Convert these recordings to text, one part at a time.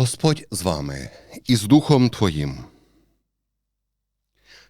Господь з вами і з Духом Твоїм.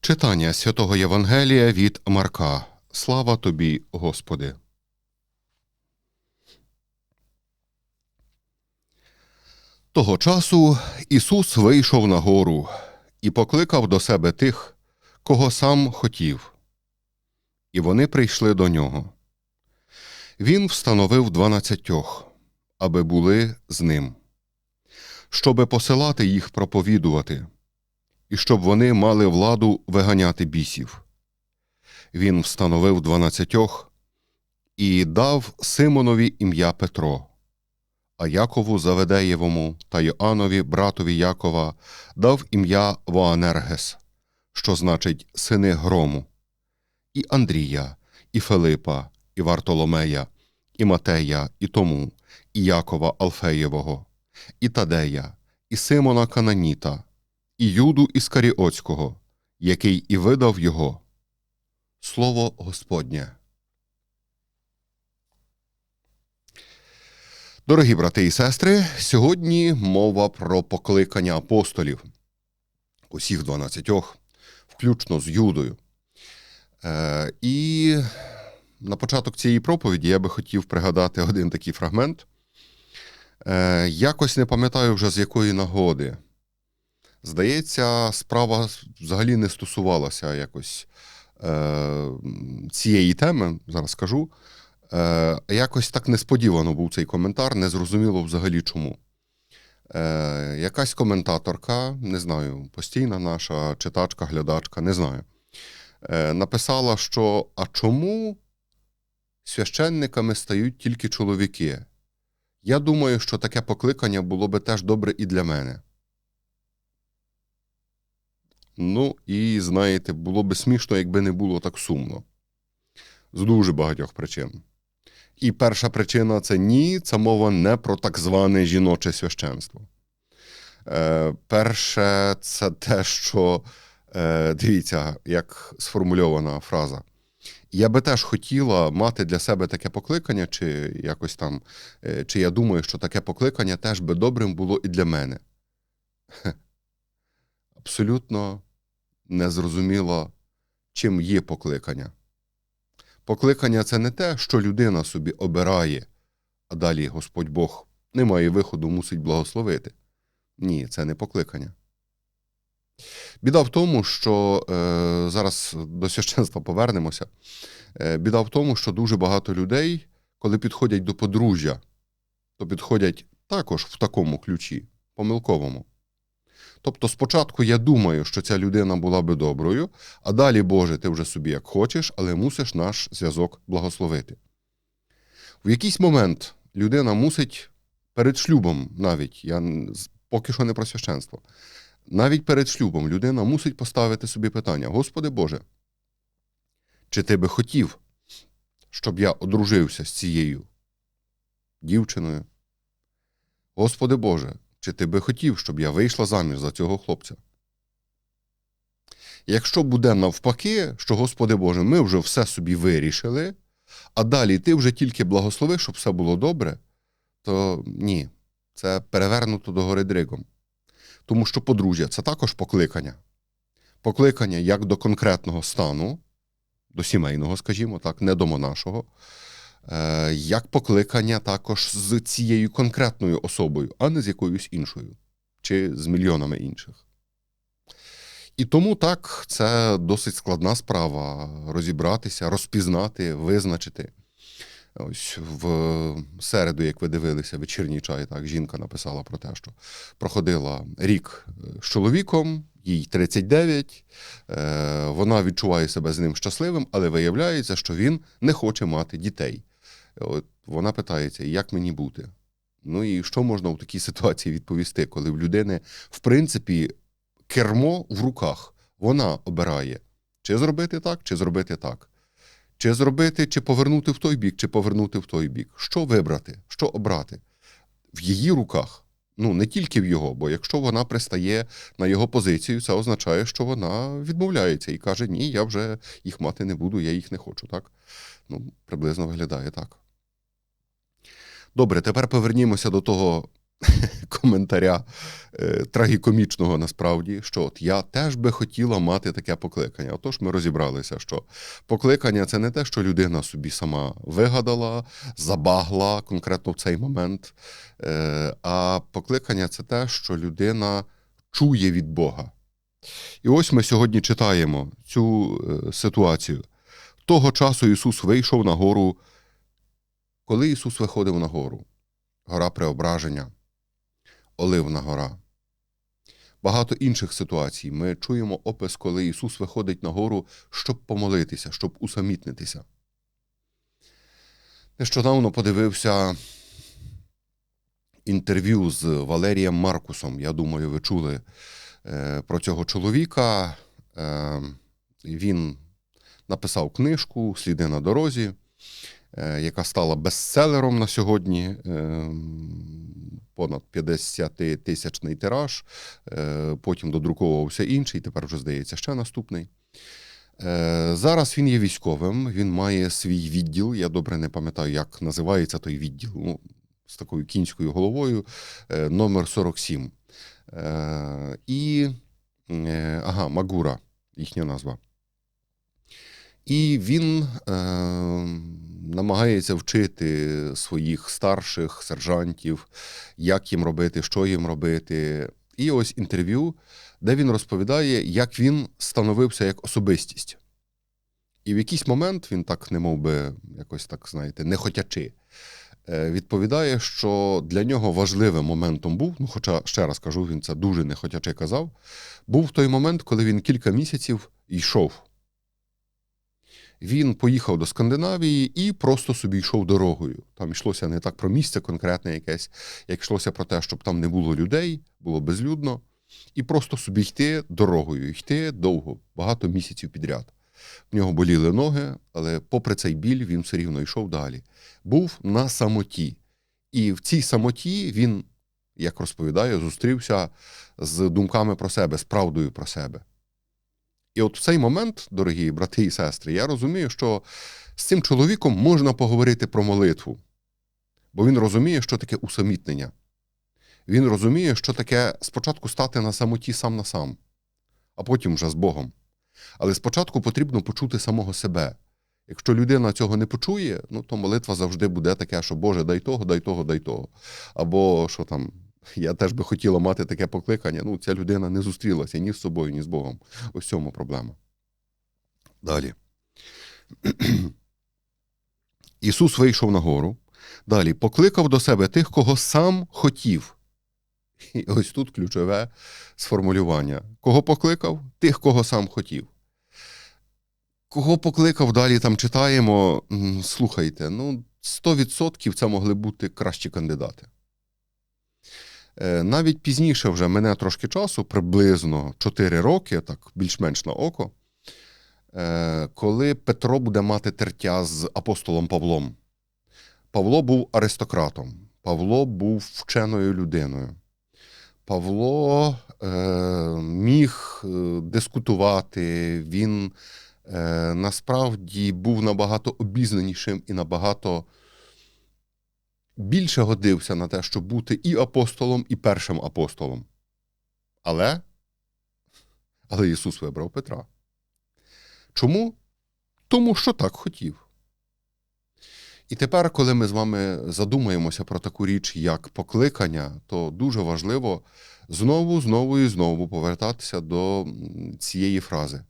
Читання святого Євангелія від Марка. Слава тобі, Господи. Того часу Ісус вийшов на гору і покликав до себе тих, кого сам хотів. І вони прийшли до нього. Він встановив дванадцятьох, аби були з ним щоби посилати їх проповідувати, і щоб вони мали владу виганяти бісів. Він встановив дванадцятьох і дав Симонові ім'я Петро, а Якову Заведеєвому та Йоаннові, братові Якова, дав ім'я Воанергес, що значить сини грому, і Андрія, і Филипа, і Вартоломея, і Матея, і Тому, і Якова Алфеєвого і Тадея, і Симона Кананіта, і Юду Іскаріоцького, який і видав його. Слово Господнє. Дорогі брати і сестри, сьогодні мова про покликання апостолів, усіх дванадцятьох, включно з Юдою. Е, І на початок цієї проповіді я би хотів пригадати один такий фрагмент. Е, Якось не пам'ятаю вже з якої нагоди. Здається, справа взагалі не стосувалася якось е, цієї теми, зараз скажу. Е, Якось так несподівано був цей коментар, незрозуміло взагалі чому. Е, Якась коментаторка, не знаю, постійна наша читачка, глядачка, не знаю, е, написала, що а чому священниками стають тільки чоловіки? Я думаю, що таке покликання було би теж добре і для мене. Ну, і знаєте, було би смішно, якби не було так сумно. З дуже багатьох причин. І перша причина це ні, це мова не про так зване жіноче священство. Е, Перше, це те, що е, дивіться, як сформульована фраза. Я би теж хотіла мати для себе таке покликання, чи якось там, е, чи я думаю, що таке покликання теж би добрим було і для мене. Абсолютно незрозуміло, чим є покликання. Покликання це не те, що людина собі обирає, а далі Господь Бог не має виходу, мусить благословити. Ні, це не покликання. Біда в тому, що е, зараз до священства повернемося. Е, Біда в тому, що дуже багато людей, коли підходять до подружжя, то підходять також в такому ключі, помилковому. Тобто, спочатку я думаю, що ця людина була би доброю, а далі, Боже, ти вже собі як хочеш, але мусиш наш зв'язок благословити. В якийсь момент людина мусить перед шлюбом навіть, я поки що не про священство, навіть перед шлюбом людина мусить поставити собі питання: Господи Боже, чи ти би хотів, щоб я одружився з цією дівчиною? Господи Боже, чи ти би хотів, щоб я вийшла заміж за цього хлопця? Якщо буде навпаки, що, Господи Боже, ми вже все собі вирішили, а далі ти вже тільки благослови, щоб все було добре, то ні, це перевернуто до гори дригом. Тому що подружжя це також покликання. Покликання як до конкретного стану, до сімейного, скажімо так, не до монашого, е, як покликання також з цією конкретною особою, а не з якоюсь іншою, чи з мільйонами інших. І тому так, це досить складна справа розібратися, розпізнати, визначити. Ось в середу, як ви дивилися, вечірній чай, так жінка написала про те, що проходила рік з чоловіком, їй 39, е, вона відчуває себе з ним щасливим, але виявляється, що він не хоче мати дітей. От Вона питається, як мені бути? Ну і що можна в такій ситуації відповісти, коли в людини, в принципі, кермо в руках, вона обирає, чи зробити так, чи зробити так. Чи зробити, чи повернути в той бік, чи повернути в той бік. Що вибрати, що обрати? В її руках. Ну, не тільки в його, бо якщо вона пристає на його позицію, це означає, що вона відмовляється і каже: Ні, я вже їх мати не буду, я їх не хочу. так? Ну, Приблизно виглядає так. Добре, тепер повернімося до того коментаря е, трагікомічного насправді, що от я теж би хотіла мати таке покликання. Отож, ми розібралися, що покликання це не те, що людина собі сама вигадала, забагла конкретно в цей момент. Е, а покликання це те, що людина чує від Бога. І ось ми сьогодні читаємо цю е, ситуацію. Того часу Ісус вийшов на гору. Коли Ісус виходив на гору, гора Преображення, Оливна гора. Багато інших ситуацій. Ми чуємо опис, коли Ісус виходить на гору, щоб помолитися, щоб усамітнитися. Нещодавно подивився інтерв'ю з Валерієм Маркусом. Я думаю, ви чули е, про цього чоловіка. Е, він написав книжку Сліди на дорозі, яка стала бестселером на сьогодні. Е, понад 50 тисячний тираж. Е, потім додруковувався інший, тепер вже здається ще наступний. Е, Зараз він є військовим, він має свій відділ. Я добре не пам'ятаю, як називається той відділ. Ну, з такою кінською головою, е, номер 47. Е, І е, ага, Магура, їхня назва. І він е, намагається вчити своїх старших сержантів, як їм робити, що їм робити. І ось інтерв'ю, де він розповідає, як він становився як особистість. І в якийсь момент він так, не мов би, якось так, знаєте, не хотячи, е, відповідає, що для нього важливим моментом був, ну, хоча, ще раз кажу, він це дуже не хотячи казав, був той момент, коли він кілька місяців йшов. Він поїхав до Скандинавії і просто собі йшов дорогою. Там йшлося не так про місце конкретне якесь, як йшлося про те, щоб там не було людей, було безлюдно, і просто собі йти дорогою, йти довго, багато місяців підряд. В нього боліли ноги, але попри цей біль він все рівно йшов далі. Був на самоті. І в цій самоті він, як розповідає, зустрівся з думками про себе, з правдою про себе. І от в цей момент, дорогі брати і сестри, я розумію, що з цим чоловіком можна поговорити про молитву, бо він розуміє, що таке усамітнення. Він розуміє, що таке спочатку стати на самоті сам на сам, а потім вже з Богом. Але спочатку потрібно почути самого себе. Якщо людина цього не почує, ну то молитва завжди буде таке, що Боже, дай того, дай того, дай того. Або що там, я теж би хотіла мати таке покликання. Ну, ця людина не зустрілася ні з собою, ні з Богом. Ось цьому проблема. Далі. Ісус вийшов на гору. Далі покликав до себе тих, кого сам хотів. І ось тут ключове сформулювання. Кого покликав? Тих, кого сам хотів. Кого покликав, далі там читаємо. Слухайте, ну, 100% це могли бути кращі кандидати. Е, Навіть пізніше вже мене трошки часу, приблизно 4 роки, так більш-менш на око, е, коли Петро буде мати тертя з апостолом Павлом. Павло був аристократом, Павло був вченою людиною. Павло е, міг е, дискутувати, він е, насправді був набагато обізнанішим і набагато більше годився на те, щоб бути і апостолом, і першим апостолом. Але, але Ісус вибрав Петра. Чому? Тому що так хотів. І тепер, коли ми з вами задумаємося про таку річ, як покликання, то дуже важливо знову, знову і знову повертатися до цієї фрази: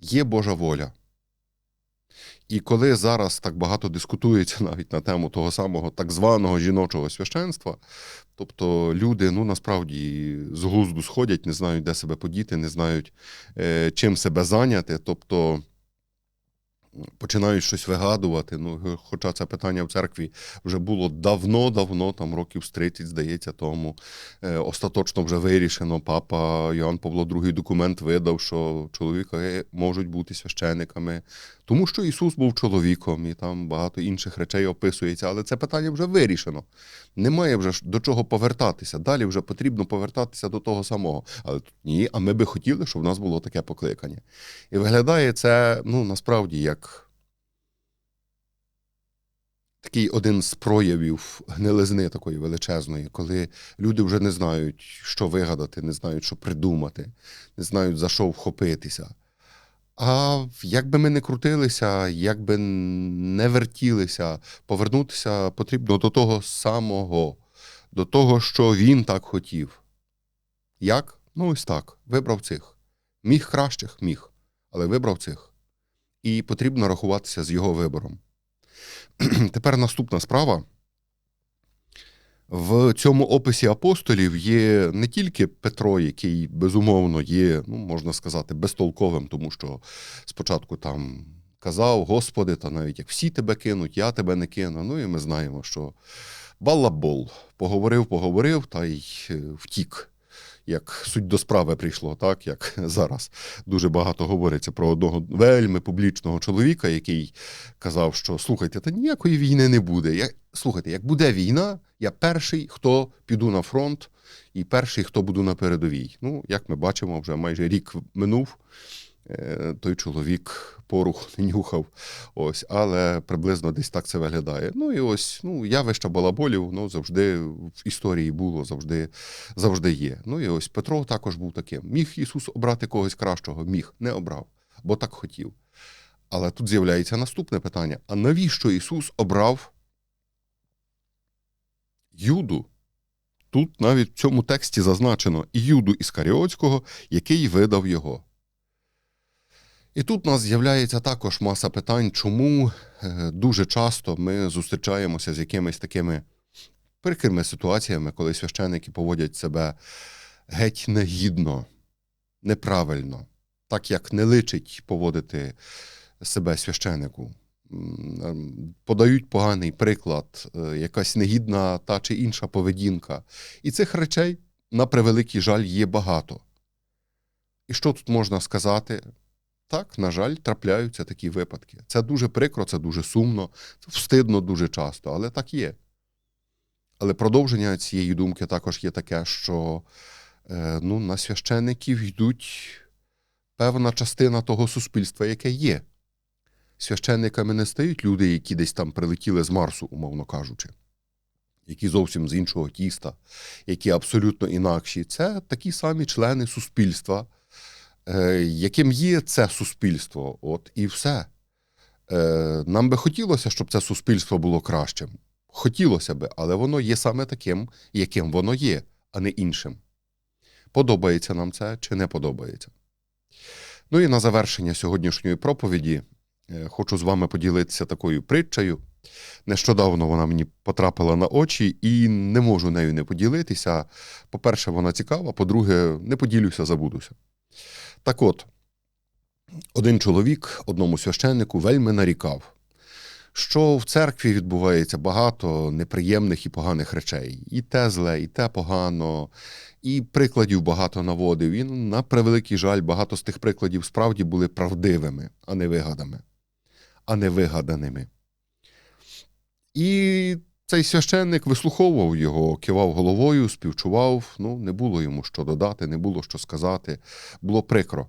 є Божа воля. І коли зараз так багато дискутується навіть на тему того самого так званого жіночого священства, тобто люди ну насправді з глузду сходять, не знають, де себе подіти, не знають, е, чим себе зайняти. Тобто починають щось вигадувати. Ну, хоча це питання в церкві вже було давно-давно, там років з 30, здається, тому е, остаточно вже вирішено. Папа Йоанн Павло II документ видав, що чоловіки можуть бути священиками, тому що Ісус був чоловіком, і там багато інших речей описується, але це питання вже вирішено. Немає вже до чого повертатися. Далі вже потрібно повертатися до того самого. Але ні, а ми би хотіли, щоб в нас було таке покликання. І виглядає це ну, насправді як такий один з проявів гнилизни такої величезної, коли люди вже не знають, що вигадати, не знають, що придумати, не знають, за що вхопитися. А як би ми не крутилися, як би не вертілися, повернутися потрібно до того самого, до того, що він так хотів. Як? Ну, ось так. Вибрав цих. Міг кращих, міг, але вибрав цих. І потрібно рахуватися з його вибором. Тепер наступна справа. В цьому описі апостолів є не тільки Петро, який безумовно є, ну можна сказати, безтолковим, тому що спочатку там казав, Господи, та навіть як всі тебе кинуть, я тебе не кину. Ну і ми знаємо, що балабол поговорив, поговорив та й е, втік. Як суть до справи прийшло, так як зараз дуже багато говориться про одного вельми публічного чоловіка, який казав, що слухайте, та ніякої війни не буде. Я, слухайте, як буде війна, я перший, хто піду на фронт, і перший, хто буду на передовій. Ну, як ми бачимо, вже майже рік минув. Е, Той чоловік порух не нюхав, ось, але приблизно десь так це виглядає. Ну і ось ну, явище балаболів воно завжди в історії було, завжди, завжди є. Ну і ось Петро також був таким. Міг Ісус обрати когось кращого? Міг, не обрав, бо так хотів. Але тут з'являється наступне питання: а навіщо Ісус обрав Юду? Тут навіть в цьому тексті зазначено Юду Іскаріотського, який видав його. І тут у нас з'являється також маса питань, чому е, дуже часто ми зустрічаємося з якимись такими прикрими ситуаціями, коли священники поводять себе геть негідно, неправильно, так як не личить поводити себе священику. Ем, Подають поганий приклад, е, якась негідна та чи інша поведінка. І цих речей, на превеликий жаль, є багато. І що тут можна сказати? Так, на жаль, трапляються такі випадки. Це дуже прикро, це дуже сумно, це встидно дуже часто, але так є. Але продовження цієї думки також є таке, що е, ну, на священиків йдуть певна частина того суспільства, яке є. Священниками не стають люди, які десь там прилетіли з Марсу, умовно кажучи, які зовсім з іншого тіста, які абсолютно інакші. Це такі самі члени суспільства, яким є це суспільство. От і все. Е, Нам би хотілося, щоб це суспільство було кращим. Хотілося би, але воно є саме таким, яким воно є, а не іншим. Подобається нам це чи не подобається. Ну і на завершення сьогоднішньої проповіді е, хочу з вами поділитися такою притчею. Нещодавно вона мені потрапила на очі і не можу нею не поділитися. По-перше, вона цікава, по-друге, не поділюся, забудуся. Так от, один чоловік одному священнику вельми нарікав, що в церкві відбувається багато неприємних і поганих речей. І те зле, і те погано, і прикладів багато наводив. І на превеликий жаль, багато з тих прикладів справді були правдивими, а не вигадами, а не вигаданими. І цей священник вислуховував його, кивав головою, співчував. Ну, не було йому що додати, не було що сказати, було прикро.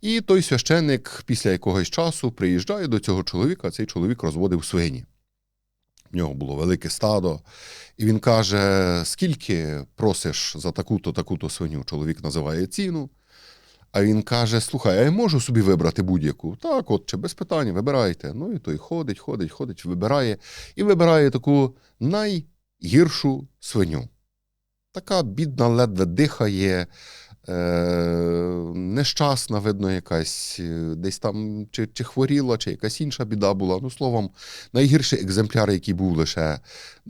І той священник після якогось часу приїжджає до цього чоловіка, а цей чоловік розводив свині. В нього було велике стадо, і він каже: скільки просиш за таку-то, таку-то свиню? Чоловік називає ціну. А він каже: Слухай, а я можу собі вибрати будь-яку? Так, от, чи без питань, вибирайте. Ну і той ходить, ходить, ходить, вибирає і вибирає таку найгіршу свиню. Така бідна, ледве дихає, е, нещасна, видно, якась, е, десь там чи, чи хворіла, чи якась інша біда була. Ну, словом, найгірший екземпляр, який був лише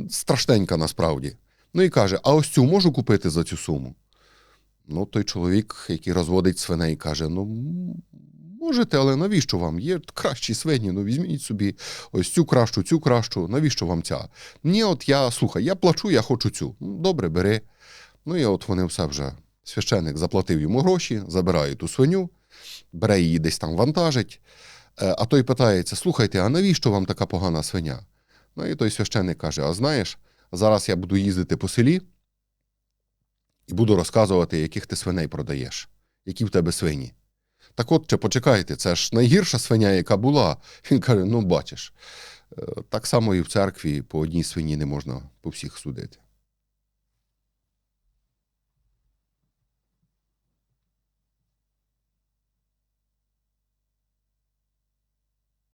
страшненька насправді. Ну і каже: а ось цю можу купити за цю суму? Ну, той чоловік, який розводить свиней, каже: ну, можете, але навіщо вам? Є кращі свині, ну візьміть собі ось цю кращу, цю кращу, навіщо вам ця? Ні, от я, слухай, я плачу, я хочу цю. «Ну, Добре, бери. Ну і от вони все вже. Священик заплатив йому гроші, забирає ту свиню, бере її десь там вантажить. Е, А той питається: слухайте, а навіщо вам така погана свиня? Ну і той священик каже: А знаєш, зараз я буду їздити по селі і буду розказувати, яких ти свиней продаєш, які в тебе свині. Так от, чи почекайте, це ж найгірша свиня, яка була. Він каже: ну, бачиш, Е, Так само і в церкві по одній свині не можна по всіх судити.